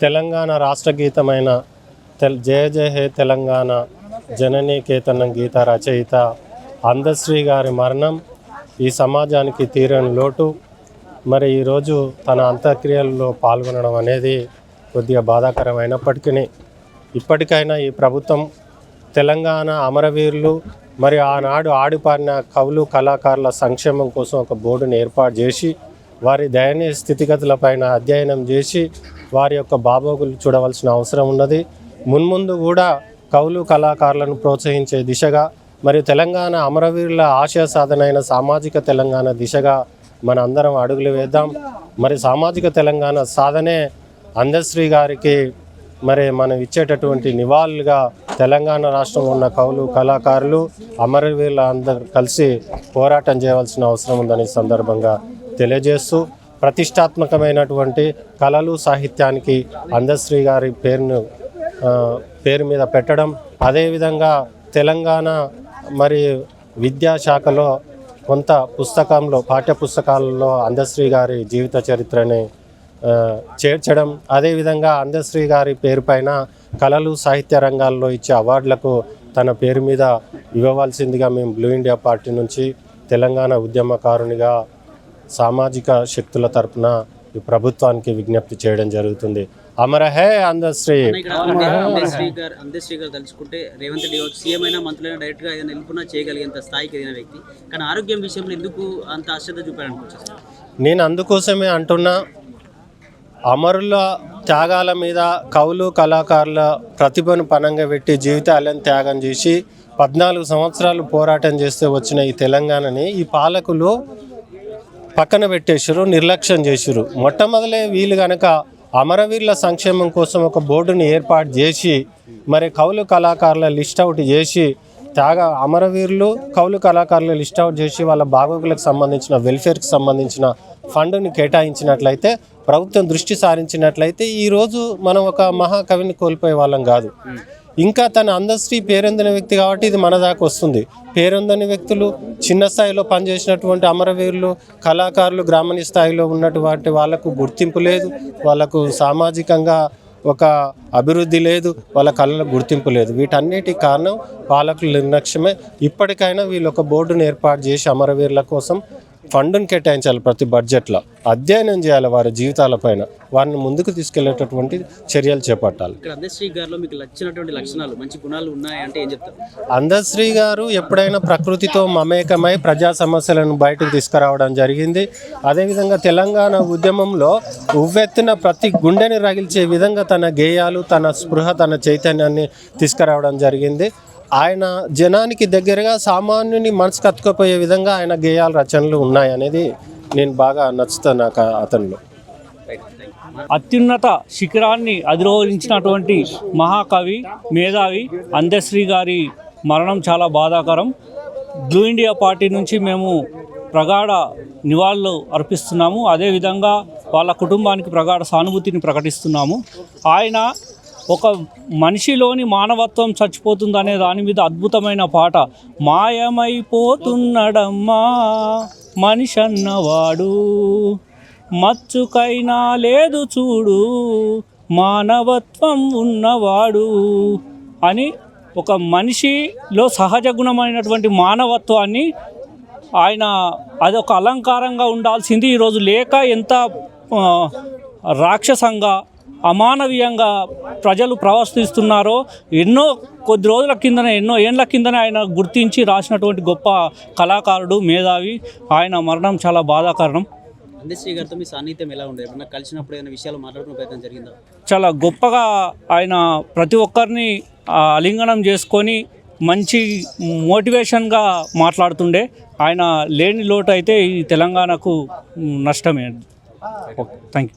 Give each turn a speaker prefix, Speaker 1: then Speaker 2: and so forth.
Speaker 1: తెలంగాణ రాష్ట్ర గీతమైన తెల్ జయ జయ హే తెలంగాణ జననీ కేతనం గీత రచయిత అందశ్రీ గారి మరణం ఈ సమాజానికి తీరని లోటు. మరి ఈరోజు తన అంత్యక్రియల్లో పాల్గొనడం అనేది కొద్దిగా బాధాకరమైనప్పటికీ ఇప్పటికైనా ఈ ప్రభుత్వం తెలంగాణ అమరవీరులు మరి ఆనాడు ఆడిపాడిన కవులు కళాకారుల సంక్షేమం కోసం ఒక బోర్డుని ఏర్పాటు చేసి వారి దయనీయ స్థితిగతులపైన అధ్యయనం చేసి వారి యొక్క బాబోగులు చూడవలసిన అవసరం ఉన్నది. మున్ముందు కూడా కవులు కళాకారులను ప్రోత్సహించే దిశగా మరియు తెలంగాణ అమరవీరుల ఆశయ సాధన అయిన సామాజిక తెలంగాణ దిశగా మన అందరం అడుగులు వేద్దాం. మరి సామాజిక తెలంగాణ సాధనే అందశ్రీ గారికి మరి మనం ఇచ్చేటటువంటి నివాళులుగా తెలంగాణ రాష్ట్రంలో ఉన్న కవులు కళాకారులు అమరవీరుల అందరూ కలిసి పోరాటం చేయవలసిన అవసరం ఉందని సందర్భంగా తెలియజేస్తూ ప్రతిష్టాత్మకమైనటువంటి కళలు సాహిత్యానికి అందశ్రీ గారి పేరును పేరు మీద పెట్టడం. అదేవిధంగా తెలంగాణ మరి విద్యాశాఖలో కొంత పుస్తకంలో పాఠ్య పుస్తకాలలో అందశ్రీ గారి జీవిత చరిత్రని చేర్చడం. అదేవిధంగా అందశ్రీ గారి పేరు పైన కళలు సాహిత్య రంగాల్లో ఇచ్చే అవార్డులకు తన పేరు మీద ఇవ్వవలసిందిగా మేము బ్లూ ఇండియా పార్టీ నుంచి తెలంగాణ ఉద్యమకారునిగా సామాజిక శక్తుల తరపున ఈ ప్రభుత్వానికి విజ్ఞప్తి చేయడం జరుగుతుంది. అమర హే అందశ్రీ.
Speaker 2: అందశ్రీ గారు గారు తలుచుకుంటే రేవంత్ రెడ్డి కావచ్చు సీఎం అయినా మంత్రులైనా డైరెక్ట్గా ఏదైనా నిలుపునా చేయగలిగేంత స్థాయికి ఎదిగిన వ్యక్తి. కానీ ఆరోగ్యం విషయంలో ఎందుకు అంత అశ్రద్ధ చూపారనుకోవచ్చు సార్?
Speaker 1: నేను అందుకోసమే అంటున్నా అమరుల త్యాగాల మీద కవులు కళాకారుల ప్రతిభను పనంగా పెట్టి జీవితాలను త్యాగం చేసి పద్నాలుగు సంవత్సరాలు పోరాటం చేస్తే వచ్చిన ఈ తెలంగాణని ఈ పాలకులు పక్కన పెట్టేసారు నిర్లక్ష్యం చేసారు మొట్టమొదలే వీళ్ళు కనుక అమరవీరుల సంక్షేమం కోసం ఒక బోర్డుని ఏర్పాటు చేసి మరి కౌలు కళాకారుల లిస్ట్ అవుట్ చేసి త్యాగ అమరవీరులు కౌలు కళాకారులు లిస్ట్ అవుట్ చేసి వాళ్ళ బాగోగులకు సంబంధించిన వెల్ఫేర్కి సంబంధించిన ఫండ్ని కేటాయించినట్లయితే ప్రభుత్వం దృష్టి సారించినట్లయితే ఈరోజు మనం ఒక మహాకవిని కోల్పోయే వాళ్ళం కాదు. ఇంకా తన అందశ్రీ పేరొందిన వ్యక్తి కాబట్టి ఇది మన దాకా వస్తుంది. పేరొందని వ్యక్తులు చిన్న స్థాయిలో పనిచేసినటువంటి అమరవీరులు కళాకారులు గ్రామీణ స్థాయిలో ఉన్నటువంటి వాళ్ళకు గుర్తింపు లేదు. వాళ్ళకు సామాజికంగా ఒక అభివృద్ధి లేదు. వాళ్ళ కళలకు గుర్తింపు లేదు. వీటన్నిటి కారణం పాలకుల నిర్లక్ష్యమే. ఇప్పటికైనా వీళ్ళు ఒక బోర్డును ఏర్పాటు చేసి అమరవీరుల కోసం ఫండ్ని కేటాయించాలి ప్రతి బడ్జెట్లో. అధ్యయనం చేయాలి వారి జీవితాలపైన వారిని ముందుకు తీసుకెళ్ళేటటువంటి చర్యలు చేపట్టాలి.
Speaker 2: ఇక్కడ అందశ్రీ గారిలో మీకు నచ్చినటువంటి లక్షణాలు మంచి గుణాలు ఉన్నాయంటే ఏం చెప్తారు?
Speaker 1: అందశ్రీ గారు ఎప్పుడైనా ప్రకృతితో మమేకమై ప్రజా సమస్యలను బయటకు తీసుకురావడం జరిగింది. అదేవిధంగా తెలంగాణ ఉద్యమంలో ఉవ్వెత్తున ప్రతి గుండెని రగిల్చే విధంగా తన గేయాలు తన స్పృహ తన చైతన్యాన్ని తీసుకురావడం జరిగింది. ఆయన జనానికి దగ్గరగా సామాన్యుని మనసుకు కత్తుకుపోయే విధంగా ఆయన గేయాల రచనలు ఉన్నాయనేది నేను బాగా నచ్చుతాను నాకు అతనిలో.
Speaker 3: అత్యున్నత శిఖరాన్ని అధిరోహించినటువంటి మహాకవి మేధావి అందశ్రీ గారి మరణం చాలా బాధాకరం. బ్లూ ఇండియా పార్టీ నుంచి మేము ప్రగాఢ నివాళులు అర్పిస్తున్నాము. అదేవిధంగా వాళ్ళ కుటుంబానికి ప్రగాఢ సానుభూతిని ప్రకటిస్తున్నాము. ఆయన ఒక మనిషిలోని మానవత్వం చచ్చిపోతుంది అనే దాని మీద అద్భుతమైన పాట. మాయమైపోతున్నడమ్మా మనిషి అన్నవాడు మచ్చుకైనా లేదు చూడు మానవత్వం ఉన్నవాడు అని ఒక మనిషిలో సహజ గుణమైనటువంటి మానవత్వాన్ని ఆయన అది ఒక అలంకారంగా ఉండాల్సింది. ఈరోజు లేక ఎంత రాక్షసంగా అమానవీయంగా ప్రజలు ప్రవర్తిస్తున్నారో ఎన్నో కొద్ది రోజుల కిందనే ఎన్నో ఏండ్ల కిందనే ఆయన గుర్తించి రాసినటువంటి గొప్ప కళాకారుడు మేధావి. ఆయన మరణం చాలా బాధాకరణం.
Speaker 2: అందశ్రీ గారితో మీ సాన్నిధ్యం ఎలా ఉండేది ఎప్పుడన్నా కలిసినప్పుడు ఏదైనా విషయాలు మాట్లాడుకునే ప్రయత్నం జరిగిందా?
Speaker 3: చాలా గొప్పగా ఆయన ప్రతి ఒక్కరిని ఆ, ఆలింగనం చేసుకొని మంచి మోటివేషన్గా మాట్లాడుతుండే. ఆయన లేని లోటు అయితే ఈ తెలంగాణకు నష్టమే. Thank you